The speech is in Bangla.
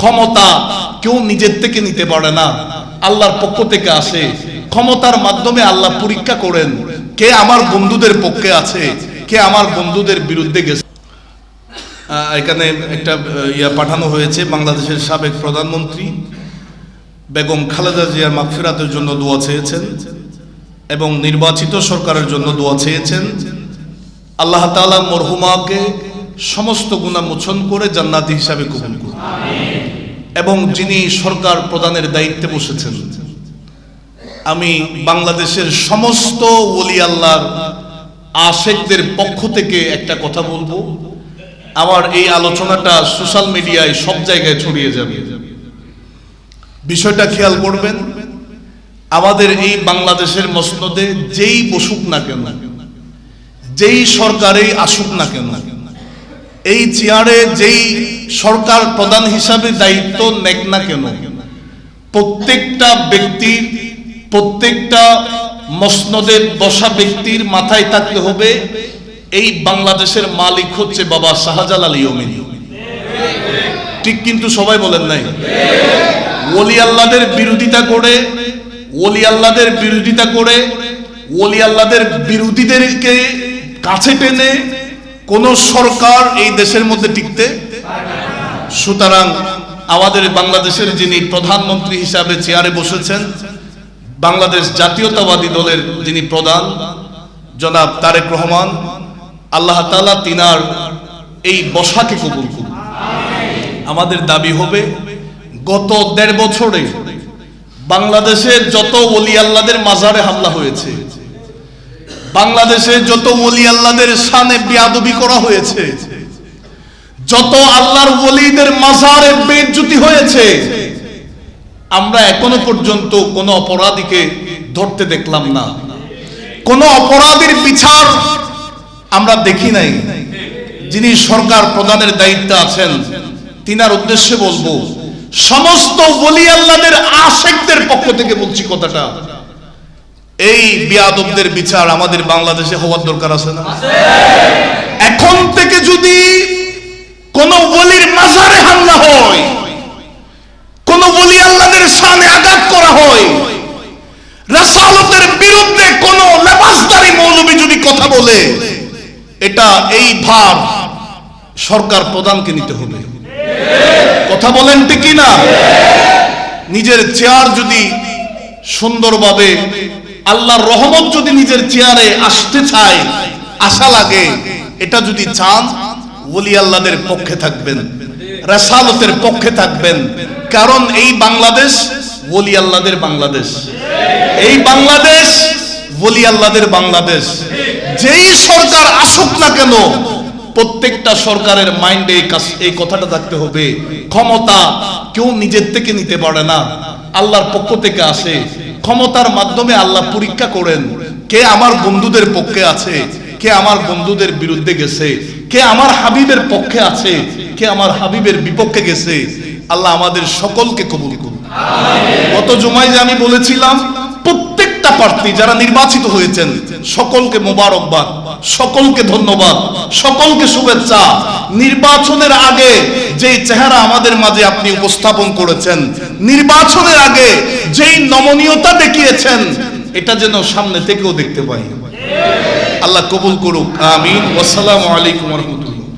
ক্ষমতা কেউ নিজের থেকে নিতে পারে না। আল্লাহর পক্ষ থেকে আসে। ক্ষমতার মাধ্যমে আল্লাহ পরীক্ষা করেন, কে আমার বন্ধুদের পক্ষে আছে, কে আমার বন্ধুদের বিরুদ্ধে গেছে। এখানে একটা ইয়া পাঠানো হয়েছে বাংলাদেশের সাবেক প্রধানমন্ত্রী বেগম খালেদা জিয়ার মাগফিরাতের জন্য দোয়া চেয়েছেন এবং নির্বাচিত সরকারের জন্য দোয়া চেয়েছেন। আল্লাহ তাআলা মরহুমাকে সমস্ত গুণা মোচন করে জান্নাতি হিসাবে কবুল করুন। এবং যিনি সরকার প্রদানের দায়িত্বে বসেছেন, আমি বাংলাদেশের সমস্ত ওলি আল্লাহর আশেকদের পক্ষ থেকে একটা কথা বলব। আমার এই আলোচনাটা সোশ্যাল মিডিয়ায় সব জায়গায় ছড়িয়ে যাবে। বিষয়টা খেয়াল করবেন, আমাদের এই বাংলাদেশের মসনদে যেই বসুক না কেন, যেই সরকারেই আসুক না কেন এই চেয়ারে যেই সরকার প্রধান হিসাবে দায়িত্ব নেক না কেন? প্রত্যেকটা ব্যক্তির, প্রত্যেকটা মসনদের বসা ব্যক্তির মাথায় থাকতে হবে, এই বাংলাদেশের মালিক হচ্ছে বাবা শাহজালাল ইয়মিনী ঠিক কিন্তু সবাই বলেন নাই? ওলি আল্লাদের বিরোধিতা করে, ওলি আল্লাদের বিরোধিতা করে, ওলি আল্লাদের বিরোধীদেরকে কাছে টেনে কোন সরকার এই দেশের মধ্যে টিকতে? সুতরাং আমাদের বাংলাদেশের যিনি প্রধানমন্ত্রী হিসাবে চেয়ারে বসেছেন, বাংলাদেশ জাতীয়তাবাদী দলের যিনি প্রধান, জনাব তারেক রহমান, আল্লাহ তাআলা তিনার এই বসাকে কবুল করুন। আমাদের দাবি হবে, গত দেড় বছরে বাংলাদেশের যত ওলি আল্লাদের মাজারে হামলা হয়েছে বাংলাদেশে যত ওলি আল্লাদের সানে বিয়াদবি করা হয়েছে, যত আল্লাহর ওলিদের মাজারে বেজ্জুতি হয়েছে, আমরা এখনও পর্যন্ত কোন অপরাধীকে ধরতে দেখলাম না। কোন অপরাধীর বিচার আমরা দেখি নাই। যিনি সরকার প্রদানের দায়িত্বে আছেন, তিনার উদ্দেশ্যে বলব, সমস্ত বলি আল্লাদের আশেকদের পক্ষ থেকে বলছি কথাটা। এই বিয়াদবদের বিচার আমাদের বাংলাদেশে হওয়ার দরকার আছে না? এখন থেকে যদি কোন বলির মাজারে হামলা হয়, কোন বলি আল্লাদের সামনে আঘাত করা হয় রাসালতের বিরুদ্ধে কোন লেবাসদারি মৌলবী যদি কথা বলে, এটা এই ভার সরকার প্রধানকে নিতে হবে। কথা বলেন ঠিক না নিজের চেয়ার যদি সুন্দরভাবে আল্লাহর রহমত যদি নিজের চেয়ারে আসতে চায়, আশা লাগে, এটা যদি চান, ওলি আল্লাহদের পক্ষে থাকবেন, রাসালতের পক্ষে থাকবেন। কারণ এই বাংলাদেশ ওলি আল্লাহদের বাংলাদেশ। এই বাংলাদেশ ওলি আল্লাহদের বাংলাদেশ। যেই সরকার আসুক না কেন, প্রত্যেকটা সরকারের মাইন্ডে এই কথাটা থাকতে হবে। ক্ষমতা কেউ নিজের থেকে নিতে পারে না। আল্লাহর পক্ষ থেকে আসে। ক্ষমতার মাধ্যমে আল্লাহ পরীক্ষা করেন, কে আমার বন্ধুদের পক্ষে আছে, কে আমার বন্ধুদের বিরুদ্ধে গেছে, কে আমার হাবিবের পক্ষে আছে, কে আমার হাবিবের বিপক্ষে গেছে, আল্লাহ আমাদের সকলকে কবুল করুন। গত জুমায় যে আমি বলেছিলাম প্রত্যেকটা প্রার্থী যারা নির্বাচিত হয়েছেন, সকলকে মোবারকবাদ, সকলকে ধন্যবাদ, সকলকে শুভেচ্ছা। নির্বাচনের আগে যেই চেহারা আমাদের মাঝে আপনি উপস্থাপন করেছেন, নির্বাচনের আগে যেই নমনীয়তা দেখিয়েছেন, এটা যেন সামনে থেকেও দেখতে পাই। আল্লাহ কবুল করুক। আমিন। ওয়াসসালামু আলাইকুম রহমতুল্লাহ।